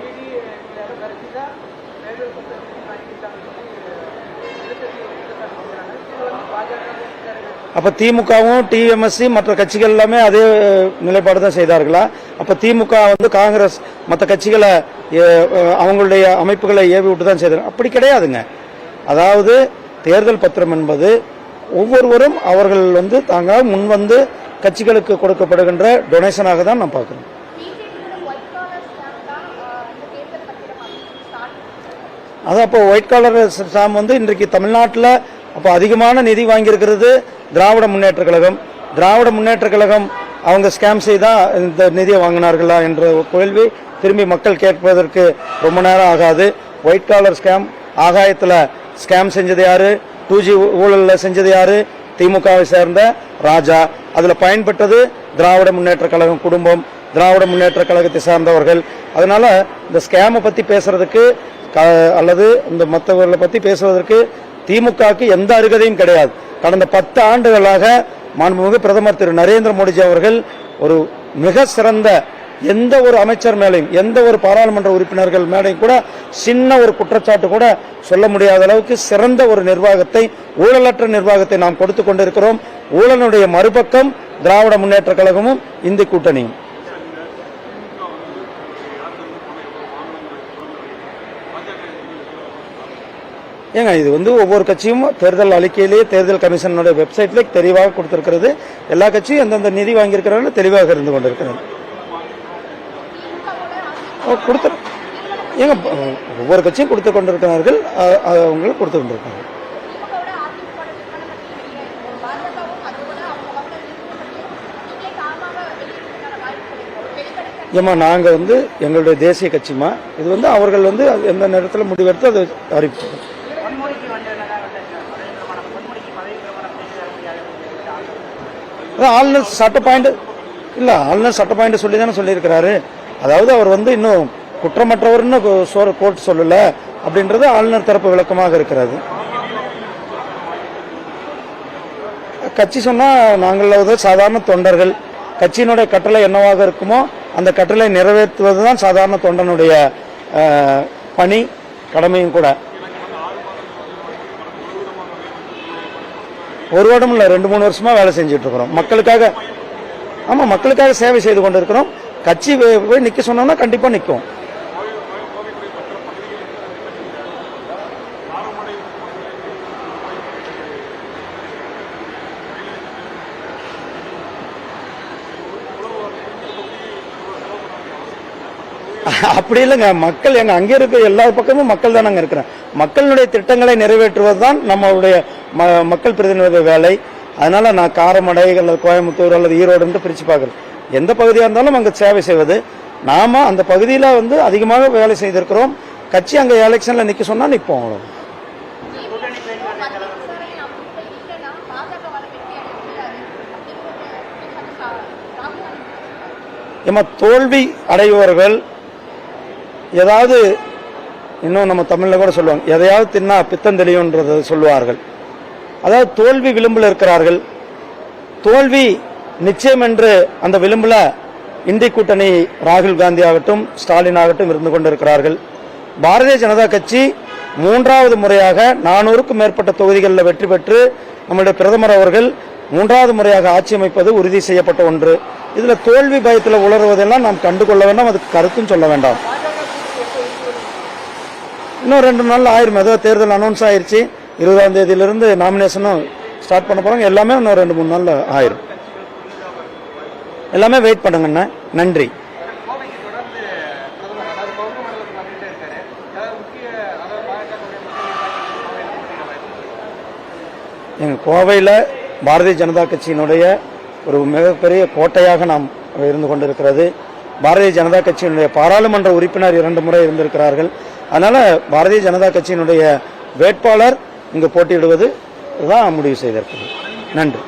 இடி எல்லாரும் தான் மேலூர் அப்ப திமுகவும் டிஎம்எஸ்சி மற்ற கட்சிகள் எல்லாமே அதே eh, நிலைப்பாடு தான் செய்தார்களா? அப்ப திமுக வந்து காங்கிரஸ் மற்ற கட்சிகளை அவங்களுடைய அமைப்புகளை ஏவி விட்டு தான் செய்தாங்க அப்படி கிடையாதுங்க. அதாவது தேர்தல் பத்திரம் என்பது ஒவ்வொருவரும் அவர்கள் வந்து தாங்க முன்வந்து கட்சிகளுக்கு கொடுக்கப்படுகின்ற டொனேஷனாக தான் நான் பார்க்குறேன் பிஜேபியோட ஒயிட் காலர் ஸ்டாம்ப் தான் ஆஹ், இந்த தேர்தல் பத்திரம் அப்படின்னு அது அப்போ ஒயிட் காலர் ஸ்டாம் வந்து இன்றைக்கு தமிழ்நாட்டில் அப்போ அதிகமான நிதி வாங்கியிருக்கிறது திராவிட முன்னேற்ற கழகம். திராவிட முன்னேற்ற கழகம் அவங்க ஸ்கேம் செய்தா இந்த நிதியை வாங்கினார்களா என்ற ஒரு கேள்வி திரும்பி மக்கள் கேட்பதற்கு ரொம்ப நேரம் ஆகாது. ஒயிட் காலர் ஸ்கேம் ஆகாயத்தில் ஸ்கேம் செஞ்சது யாரு? டூ ஜி ஊழலில் செஞ்சது யாரு? திமுகவை சேர்ந்த ராஜா. அதில் பயன்பட்டது திராவிட முன்னேற்ற கழகம் குடும்பம் திராவிட முன்னேற்ற கழகத்தை சார்ந்தவர்கள். அதனால இந்த ஸ்கேமை பற்றி பேசுறதுக்கு அல்லது இந்த மற்றவர்களை பற்றி பேசுவதற்கு திமுகவுக்கு எந்த அருகதையும் கிடையாது. கடந்த பத்து ஆண்டுகளாக மாண்புமிகு பிரதமர் திரு நரேந்திர மோடிஜி அவர்கள் ஒரு மிக சிறந்த எந்த ஒரு அமைச்சர் மேலையும் எந்த ஒரு பாராளுமன்ற உறுப்பினர்கள் மேலையும் கூட சின்ன ஒரு குற்றச்சாட்டு கூட சொல்ல முடியாத அளவுக்கு சிறந்த ஒரு நிர்வாகத்தை ஊழலற்ற நிர்வாகத்தை நாம் கொடுத்து கொண்டிருக்கிறோம். ஊழலுடைய மறுபக்கம் திராவிட முன்னேற்ற கழகமும் இந்தி கூட்டணியும். ஏங்க இது வந்து ஒவ்வொரு கட்சியும் தேர்தல் அறிக்கையிலேயே தேர்தல் கமிஷனுடைய வெப்சைட்ல தெளிவாக கொடுத்திருக்கிறது. எல்லா கட்சியும் எந்தெந்த நிதி வாங்கியிருக்கிறார்கள் தெளிவாக இருந்து கொண்டிருக்கிறது. கொடுத்து ஏங்க ஒவ்வொரு கட்சியும் கொடுத்து கொண்டிருக்கிறார்கள். அ- கொடுத்து கொண்டிருக்காங்க ஏம்மா நாங்கள் வந்து எங்களுடைய தேசிய கட்சிமா இது வந்து அவர்கள் வந்து எந்த நேரத்தில் முடிவெடுத்து அதை அறிவிப்போம் ஆளுநர் சட்ட பாயிண்ட் இல்ல ஆளுநர் சட்ட பாயிண்ட் சொல்லி தானே சொல்லியிருக்கிறாரு. அதாவது அவர் வந்து இன்னும் குற்றமற்றவர்னு கோர்ட் சொல்லல அப்படின்றது ஆளுநர் தரப்பு விளக்கமாக இருக்கிறது. கட்சி சொன்னால் நாங்கள் வந்து சாதாரண தொண்டர்கள். கட்சியினுடைய கட்டளை என்னவாக இருக்குமோ அந்த கட்டளை நிறைவேற்றுவது தான் சாதாரண தொண்டனுடைய பணி கடமையும் கூட. ஒரு வருடம் இல்லை ரெண்டு மூணு வருஷமாக வேலை செஞ்சுட்டு இருக்கிறோம் மக்களுக்காக ஆமாம் மக்களுக்காக சேவை செய்து கொண்டு இருக்கிறோம் கட்சி போய் நிற்க சொன்னோம்னா கண்டிப்பாக நிற்கும் அப்படி இல்லைங்க. மக்கள் எங்க அங்கே இருக்க எல்லா பக்கமும் மக்கள் தான் அங்க இருக்கிறேன் மக்களுடைய திட்டங்களை நிறைவேற்றுவது தான் நம்மளுடைய ம- மக்கள் பிரதிநிதி வேலை. அதனால நான் காரமடை அல்லது கோயம்புத்தூர் அல்லது ஈரோடுன்ட்டு பிரித்து பார்க்குறேன். எந்த பகுதியாக இருந்தாலும் அங்கே சேவை செய்வது. நாம அந்த பகுதியில் வந்து அதிகமாக வேலை செய்திருக்கிறோம். கட்சி அங்கே எலெக்ஷனில் நிற்க சொன்னால் நிற்போம் அவ்வளோ ஏமா தோல்வி அடைபவர்கள் ஏதாவது இன்னும் நம்ம தமிழில் கூட சொல்லுவாங்க எதையாவது தின்னா பித்தம் தெளியுன்றதை சொல்லுவார்கள். அதாவது தோல்வி விளிம்பில் இருக்கிறார்கள். தோல்வி நிச்சயம் என்று அந்த விளிம்பில் இந்தி கூட்டணி ராகுல் காந்தி ஆகட்டும் ஸ்டாலின் ஆகட்டும் இருந்து கொண்டிருக்கிறார்கள். பாரதிய ஜனதா கட்சி மூன்றாவது முறையாக நானூறுக்கும் மேற்பட்ட தொகுதிகளில் வெற்றி பெற்று நம்முடைய பிரதமர் அவர்கள் மூன்றாவது முறையாக ஆட்சி அமைப்பது உறுதி செய்யப்பட்ட ஒன்று. இதில் தோல்வி பயத்தில் உளறுவதெல்லாம் நாம் கண்டுகொள்ள வேண்டாம் அதுக்கு கருத்தும் சொல்ல வேண்டாம். இன்னும் ரெண்டு நாள் ஆயிரும். ஏதோ தேர்தல் அனௌன்ஸ் ஆயிருச்சு. இருபதாம் தேதியிலிருந்து நாமினேஷனும் ஸ்டார்ட் பண்ண போறாங்க எல்லாமே இன்னும் ரெண்டு மூணு நாள்ல ஆயிரும். எல்லாமே வெயிட் பண்ணுங்கண்ணா. நன்றி. எங்கள் எங்க கோவையில் பாரதிய ஜனதா கட்சியினுடைய ஒரு மிகப்பெரிய கோட்டையாக நாம் இருந்து கொண்டிருக்கிறது. பாரதிய ஜனதா கட்சியினுடைய பாராளுமன்ற உறுப்பினர் இரண்டு முறை இருந்திருக்கிறார்கள். அதனால பாரதிய ஜனதா கட்சியினுடைய வேட்பாளர் இங்கு போட்டியிடுவது தான் முடிவு செய்திருக்கிறது நன்றி.